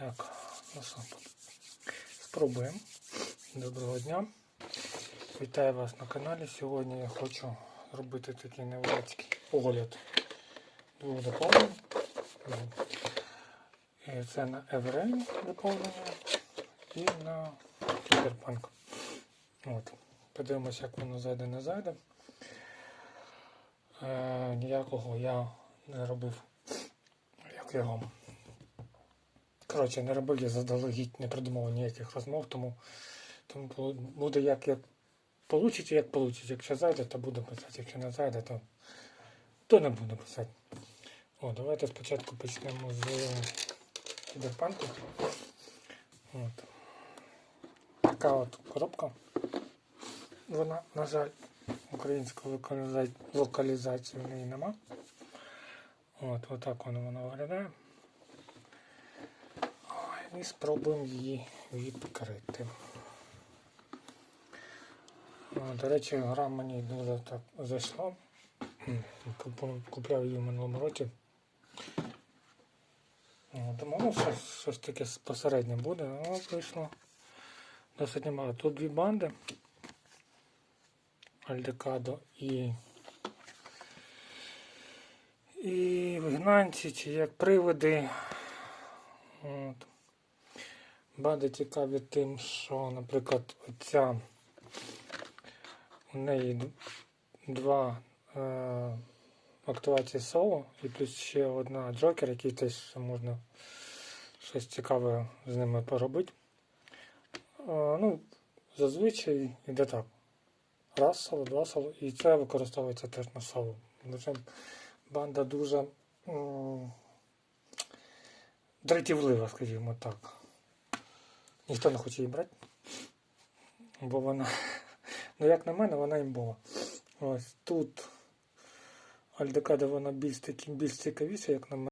Так, що, спробуємо. Доброго дня. Вітаю вас на каналі. Сьогодні я хочу зробити такий невеличкий огляд двох доповнень. Це на Everrain доповнення і на Cyberpunk. От. Подивимося, як воно зайде не зайде. Е, ніякого я не робив. Як його. Коротше, не робив я заздалегідь, не придумав ніяких розмов, тому, тому буде як, як получить, як получить. Якщо зайде, то буду писати. Якщо не зайде, то, то не буду писати. О, давайте спочатку почнемо з кіберпанку. От. Така от коробка. Вона, на жаль, української локаліза- локалізації в неї нема. От, отак воно виглядає. І спробуємо її відкрити. До речі, гра мені дуже так зайшла. Купляв її в минулому році. Думав, ну, щось, щось таке посереднє буде, але вийшло досить немало. Тут дві банди. Альдекадо і. І вигнанці, чи як привиди. От. Банди цікаві тим, що, наприклад, оця у неї два е, активації соло і плюс ще одна джокер, який теж можна щось цікаве з ними поробити. Е, ну, зазвичай йде так. Раз соло, два соло, і це використовується теж на соло. Банда дуже м, дратівлива, скажімо так. Ніхто не хоче її брати. Бо вона, ну як на мене, вона імбова. Ось тут Альдекада вона більш більш цікавіша, як на мене.